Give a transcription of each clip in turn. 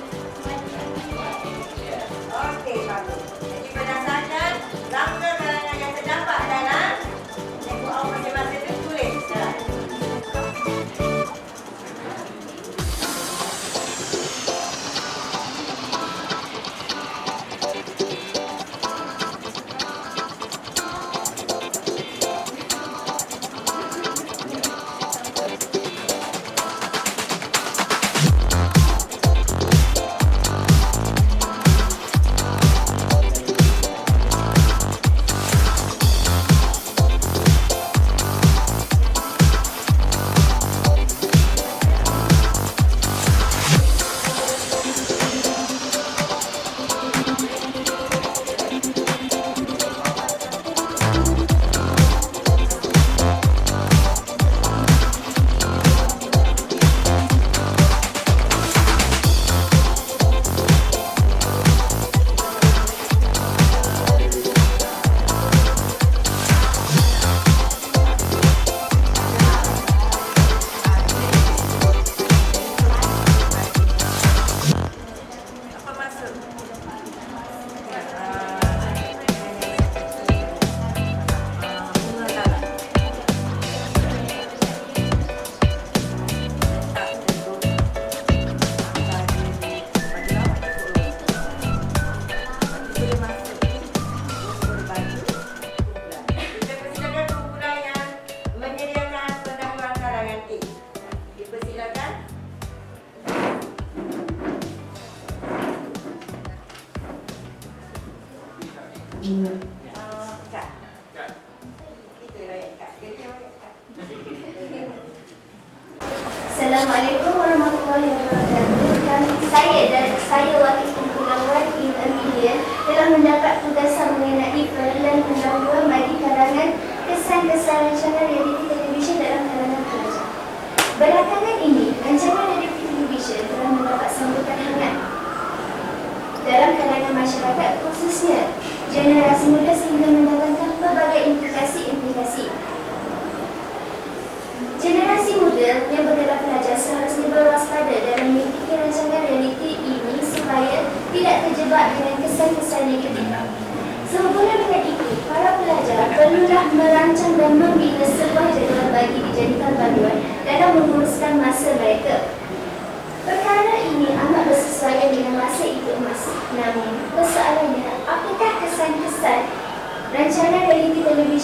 Karangan.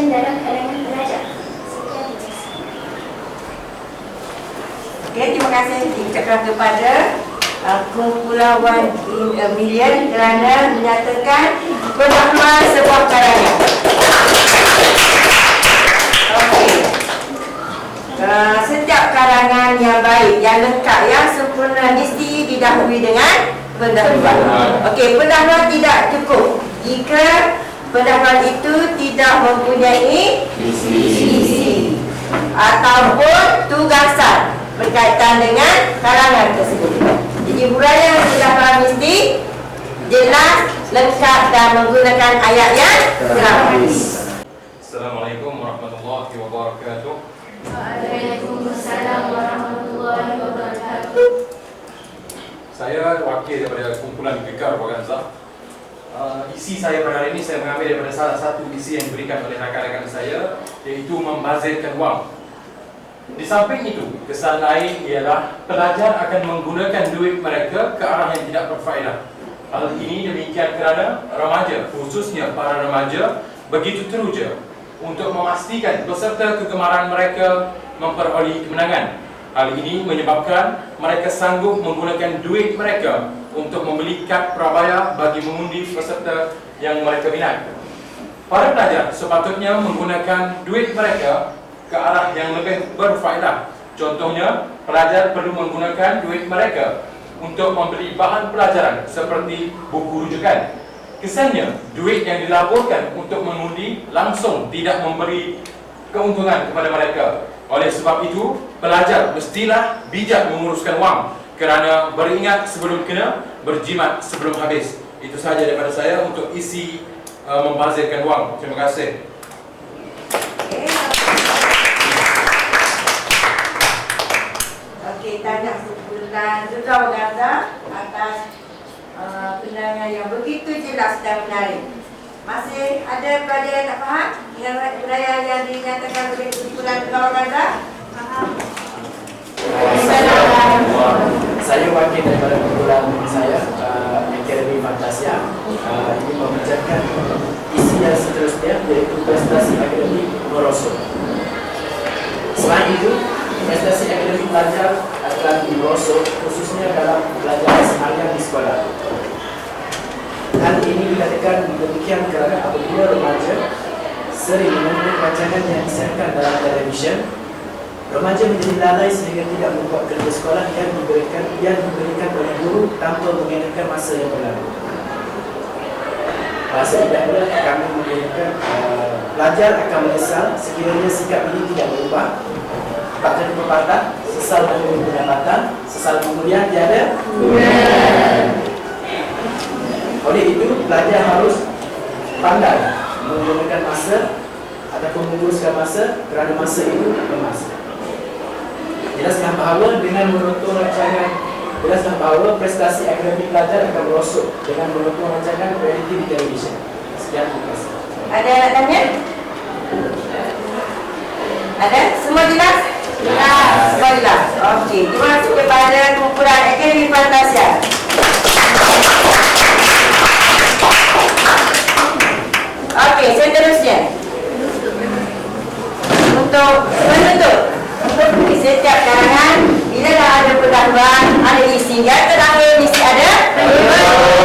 Televisyen dalam kalangan pelajar? Sekian, terima kasih. Okey, terima kasih diucapkan kepada uh, kumpulan in a Million kerana menyatakan pendahuluan sebuah karangan. Okey. Uh, setiap karangan yang baik, yang lengkap, yang sempurna mesti didahului dengan pendahuluan. Okey, pendahuluan tidak cukup jika pendahuluan itu tidak mempunyai visi ataupun tugasan berkaitan dengan kalangan tersebut. Jadi huraian pendahuluan mesti jelas, lengkap dan menggunakan ayat yang gramatis. Assalamualaikum warahmatullahi wabarakatuh. Waalaikumsalam warahmatullahi wabarakatuh. Saya wakil daripada kumpulan Fikar Waganza. Uh, isi saya pada hari ini saya mengambil daripada salah satu isi yang diberikan oleh rakan-rakan saya iaitu membazirkan wang. Di samping itu, kesan lain ialah pelajar akan menggunakan duit mereka ke arah yang tidak berfaedah. Hal ini demikian kerana remaja, khususnya para remaja, begitu teruja untuk memastikan peserta kegemaran mereka memperoleh kemenangan. Hal ini menyebabkan mereka sanggup menggunakan duit mereka untuk membeli kad Prabaya bagi mengundi peserta yang mereka minat. Para pelajar sepatutnya menggunakan duit mereka ke arah yang lebih berfaedah. Contohnya, pelajar perlu menggunakan duit mereka untuk membeli bahan pelajaran seperti buku rujukan. Kesannya, duit yang dilaporkan untuk mengundi langsung tidak memberi keuntungan kepada mereka. Oleh sebab itu, pelajar mestilah bijak menguruskan wang kerana beringat sebelum kena, berjimat sebelum habis. Itu sahaja daripada saya untuk isi uh, membazirkan wang. Terima kasih. Tanya kumpulan juga Gaza atas uh, yang begitu jelas dan menarik. Masih ada pelajar yang tak faham dengan uraian yang dinyatakan oleh kumpulan juga Gaza? Faham. Saya wakil daripada kumpulan saya, uh, Akademi Fantasia. Uh, ini membicarakan isi yang seterusnya iaitu prestasi akademik merosot. Selain itu, prestasi akademik pelajar akan merosot khususnya dalam pelajaran seharian di sekolah. Hal ini dikatakan demikian kerana apabila remaja sering menonton rancangan yang disiarkan dalam televisyen Remaja menjadi lalai sehingga tidak membuat kerja sekolah yang diberikan yang diberikan oleh guru tanpa mengenakan masa yang berlalu. Bahasa idahnya kami mengingatkan uh, pelajar akan menyesal sekiranya sikap ini tidak berubah. Bahkan pepatah, sesal menunggu pendapatan, sesal kemudian tiada. Oleh itu, pelajar harus pandai menggunakan masa ataupun menguruskan masa kerana masa itu emas. Jelaslah bahawa dengan menonton rancangan Jelaslah bahawa prestasi akademik pelajar akan merosot dengan menonton rancangan reality di televisyen. Sekian, terima kasih. Ada tanya? Ada? Semua jelas? Jelas. Semua jelas. Okey. Terima kasih kepada kumpulan Akademi Fantasia. Okey, seterusnya. Untuk menutup di setiap dah ada isi yang terakhir. Mesti ada. Barulah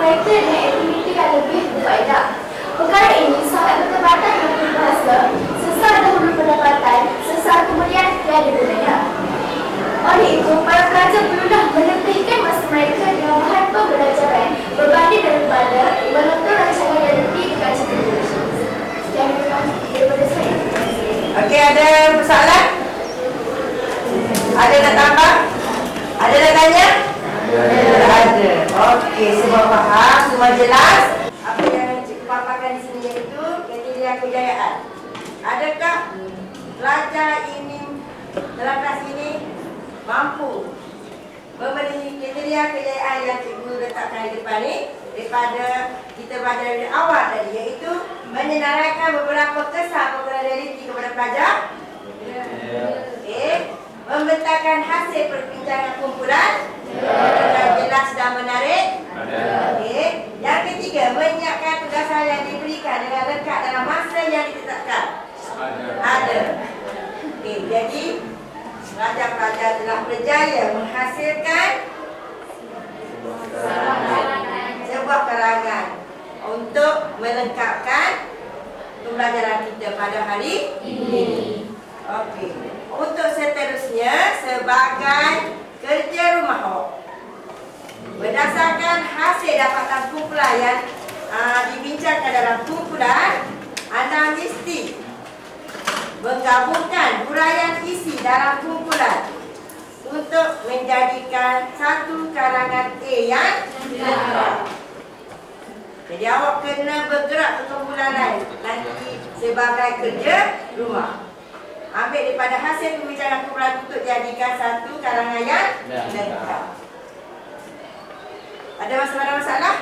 mereka dengan aktiviti yang lebih berfaedah. Perkara ini sangat bertepatan dengan peribahasa sesar dahulu pendapatan, sesar kemudian tiada gunanya. Oleh itu, para pelajar perlulah menentihkan masa mereka dengan bahan pembelajaran berbanding daripada menonton rancangan realiti dengan cerita televisi. Sekian terima kasih daripada saya. Okey, ada persoalan? Ada nak tambah? Ada nak tanya? Ada. Okey, semua faham, semua jelas. Apa yang cikgu paparkan di sini iaitu kriteria kejayaan. Adakah pelajar ini dalam kelas ini mampu memenuhi kriteria kejayaan yang cikgu letakkan di depan ni daripada kita belajar dari awal tadi iaitu menyenaraikan beberapa kesan program realiti kepada pelajar Okey. Membentangkan hasil perbincangan kumpulan dengan jelas dan menarik Okey. Yang ketiga, menyiapkan tugasan yang diberikan dengan lengkap dalam masa yang ditetapkan Ada Okey, jadi pelajar-pelajar telah berjaya menghasilkan sebuah karangan untuk melengkapkan pembelajaran kita pada hari ini. Okey. Untuk seterusnya sebagai kerja rumah awak. Berdasarkan hasil dapatan kumpulan yang uh, dibincangkan dalam kumpulan, anda mesti menggabungkan huraian isi dalam kumpulan untuk menjadikan satu karangan A yang lengkap. Jadi awak kena bergerak ke kumpulan lain nanti sebagai kerja rumah. Ambil daripada hasil pembicaraan kumpulan untuk jadikan satu karangan yang lengkap. Ada masalah-masalah?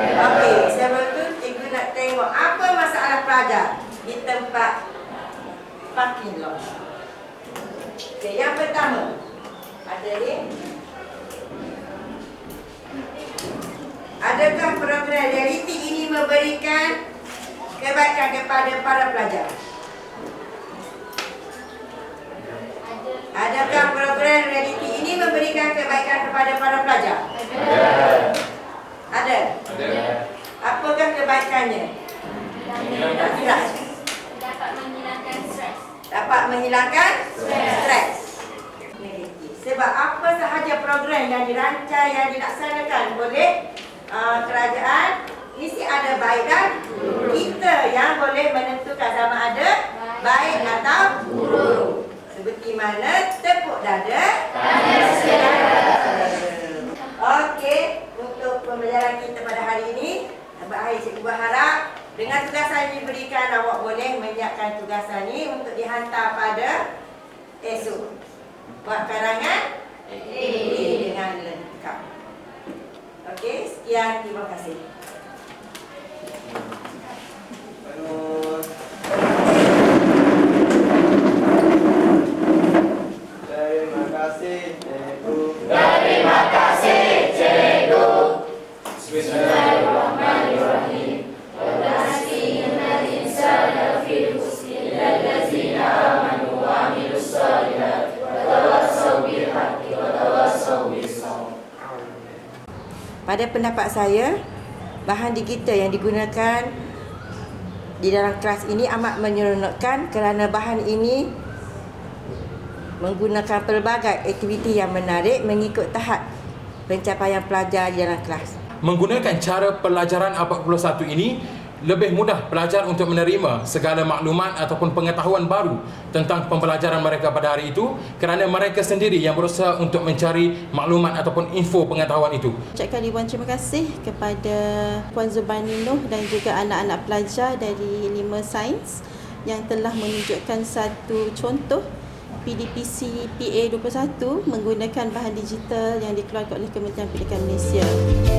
Okey, sebelum tu cikgu nak tengok apa masalah pelajar di tempat parking lot. Okey, yang pertama. Ada ni. Adakah program realiti ini memberikan kebaikan kepada para pelajar? Adakah program realiti ini memberikan kebaikan kepada para pelajar? Ada. Apakah kebaikannya? Tidak. Dapat menghilangkan stres. Dapat menghilangkan stres. Negatif. Sebab apa sahaja program yang dirancang yang dilaksanakan oleh uh, kerajaan mesti ada baik dan kita yang boleh menentukan sama ada baik atau buruk. Seperti mana tepuk dada. Okey, untuk pembelajaran kita pada hari ini, baik cikgu berharap dengan tugasan yang diberikan awak boleh menyiapkan tugasan ini untuk dihantar pada esok. Buat karangan A dengan lengkap. Okey, sekian terima kasih. Terima kasih, Cikgu. Pada pendapat saya, bahan digital yang digunakan di dalam kelas ini amat menyeronokkan kerana bahan ini menggunakan pelbagai aktiviti yang menarik mengikut tahap pencapaian pelajar di dalam kelas. Menggunakan cara pelajaran 41 ini lebih mudah pelajar untuk menerima segala maklumat ataupun pengetahuan baru tentang pembelajaran mereka pada hari itu kerana mereka sendiri yang berusaha untuk mencari maklumat ataupun info pengetahuan itu. ucapkan ribuan terima kasih kepada Puan Zubani Noh dan juga anak-anak pelajar dari Lima Sains yang telah menunjukkan satu contoh PDPC PA21 menggunakan bahan digital yang dikeluarkan oleh Kementerian Pendidikan Malaysia.